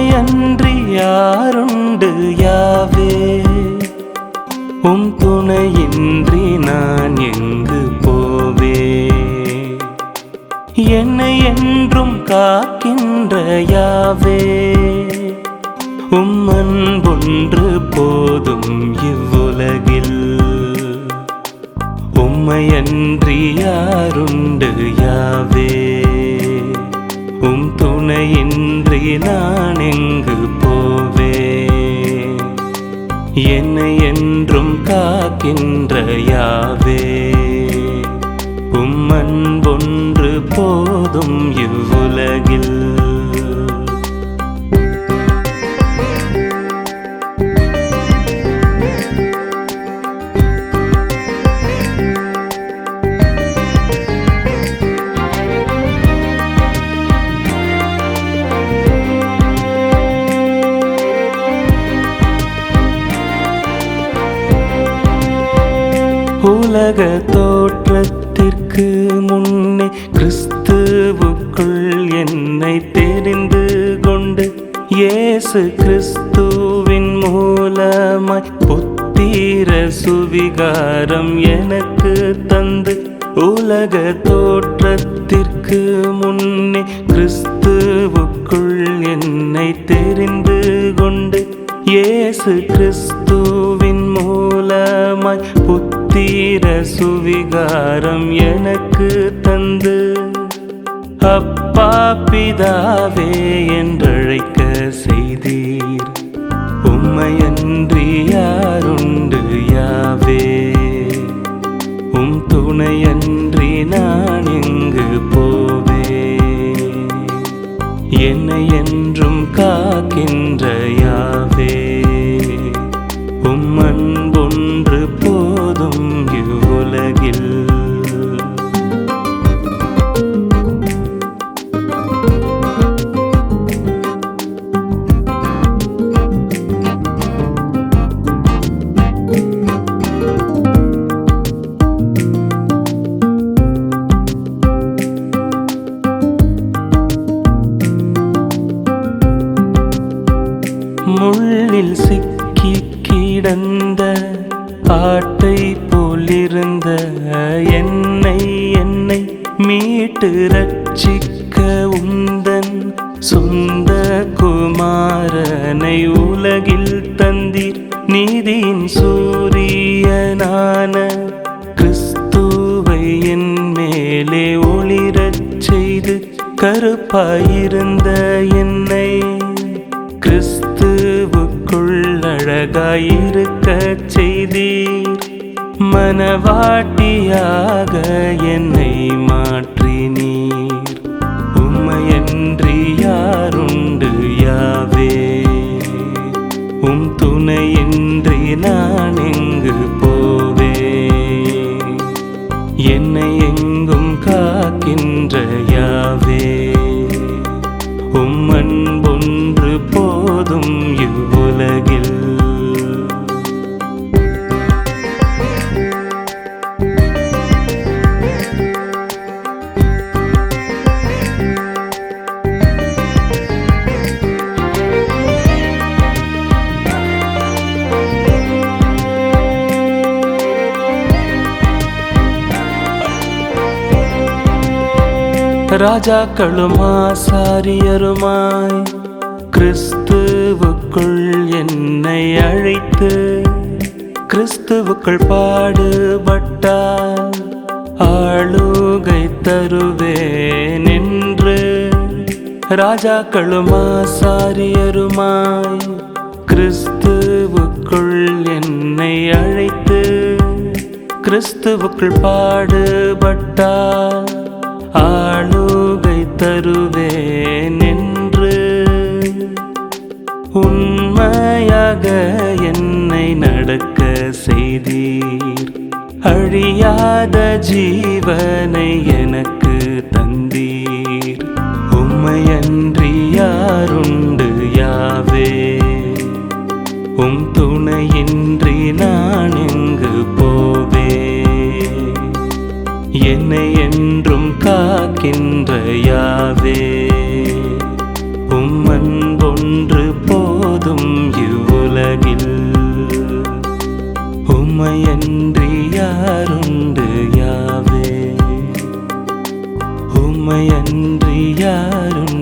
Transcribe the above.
துணையன்றி யாருண்டு யாவே? உம் துணையின்றி நான் எங்கு போவே? என்னை என்றும் காக்கின்ற யாவே? உம் அன்பொன்று போதும் இவ்வுலகில். உம்மையன்றி யாருண்டு யாவே? துணையின்றி நான் எங்கு போவே? என்னை என்றும் காக்கின்ற யாவே? உம்மன் ஒன்று போதும் இவ்வுலகில். உலக தோற்றத்திற்கு முன்னே கிறிஸ்துவுக்குள் என்னை தெரிந்து கொண்டு இயேசு கிறிஸ்துவின் மூலமாய் புத்திர சுவிகாரம் எனக்கு தந்து உலக தோற்றத்திற்கு முன்னே கிறிஸ்துவுக்குள் என்னை தெரிந்து கொண்டு இயேசு கிறிஸ்துவின் மூலமாய் தீர சுவிகாரம் எனக்கு தந்து. அப்பா பிதாவே என்றழைக்க செய்தீர். உம்மையன்றி யாருண்டு யாவே? உம் துணையன்றி நான் எங்கு போவே? என்னை என்றும் காக்கின்ற யாவே? முள்ளில் சிக்கி கிடந்த ஆட்டை போலிருந்த என்னை என்னை மீட்டு ரட்சிக்க உந்தன் சொந்த குமாரனை உலகில் தந்தீர். நீதியின் சூரியனான கிறிஸ்துவை என் மேலே ஒளிரச் செய்து கருப்பாயிருந்த என்னை. கிறிஸ்து அழகாயிருக்க செய்தீர். மனவாட்டியாக என்னை மாற்றினீர். உம்மையன்றி யாருண்டு யாவே? உம் துணையின்றி நான் ராஜாக்களுமா சாரியருமாய் கிறிஸ்துவுக்குள் என்னை அழைத்து கிறிஸ்துவுக்குள் பாடுபட்டால் ஆளுகை தருவேன் என்று ராஜாக்களுமா சாரியருமாய் கிறிஸ்துவுக்குள் என்னை அழைத்து கிறிஸ்துவுக்குள் பாடுபட்டால் உண்மையாக என்னை நடக்க செய்தீர். அழியாத ஜீவனை எனக்கு தந்தீர். உம்மையன்றி யாருண்டு யாவே? உம் துணையின்றி நான் எங்கு போவே? என்னை என்றும் காக்கின்ற யாவே? உம்மன் ஒன்று போதும் இவ்வுலகில். உமையன்றி யாருண்டு யாவே? உமையன்றி யாருண்டு